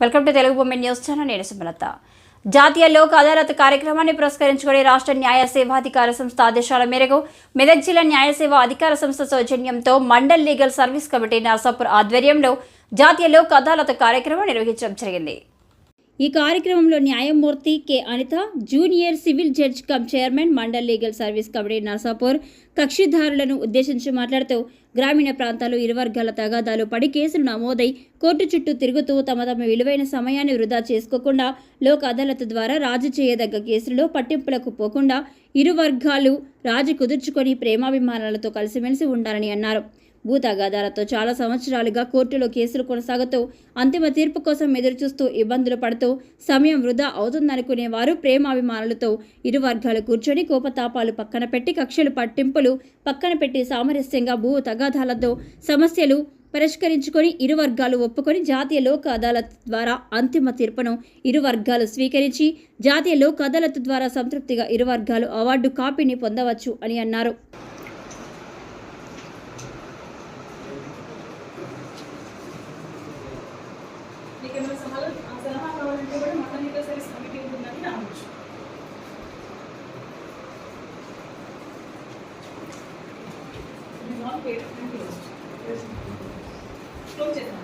Welcome to Telugu బొమ్మ news channel నేను సుమలత. జాతీయ లోక్ అదాలత్ కార్యక్రమాన్ని పురస్కరించుకుని రాష్ట్ర న్యాయ సేవాధికార సంస్థ ఆదేశాల మేరకు మెదక్ జిల్లా న్యాయ సేవా అధికార సంస్థ సౌజన్యంతో mandal legal service committee Narsapur ఆధ్వర్యంలో జాతీయ లోక్ అదాలత్ కార్యక్రమం నిర్వహించడం జరిగింది. ఈ కార్యక్రమంలో న్యాయమూర్తి K. Anitha junior civil judge cum chairman mandal legal service committee Narsapur కక్షిదారులను ఉద్దేశించి మాట్లాడుతూ గ్రామీణ ప్రాంతాల్లో ఇరువర్గాల తగాదాలు పడి కేసులు నమోదై కోర్టు చుట్టూ తిరుగుతూ తమ తమ విలువైన సమయాన్ని వృధా చేసుకోకుండా లోక్ అదాలత్ ద్వారా రాజు చేయదగ్గ కేసుల్లో పట్టింపులకు పోకుండా ఇరు వర్గాలు రాజు కుదుర్చుకొని ప్రేమాభిమానాలతో కలిసిమెలిసి ఉండాలని అన్నారు. భూ తగాదాలతో చాలా సంవత్సరాలుగా కోర్టులో కేసులు కొనసాగుతూ అంతిమ తీర్పు కోసం ఎదురుచూస్తూ ఇబ్బందులు పడుతూ సమయం వృధా అవుతుందనుకునే వారు ప్రేమాభిమానులతో ఇరు వర్గాలు కూర్చొని కోపతాపాలు పక్కన పెట్టి కక్షలు పట్టింపులు పక్కన పెట్టి సామరస్యంగా భూ తగాదాలతో సమస్యలు పరిష్కరించుకొని ఇరు వర్గాలు ఒప్పుకొని జాతీయ లోక్ అదాలత్ ద్వారా అంతిమ తీర్పును ఇరు వర్గాలు స్వీకరించి జాతీయ లోక్ అదాలత్ ద్వారా సంతృప్తిగా ఇరు వర్గాలు అవార్డు కాపీని పొందవచ్చు అని అన్నారు. మీకు ఏమైనా సలహా ఆ సలహా కావాలంటే కూడా మటన్ లీగల్ సర్వీస్ కమిటీ ఉంటుందని రావచ్చు క్లోజ్ క్లోజ్ చేద్దాం.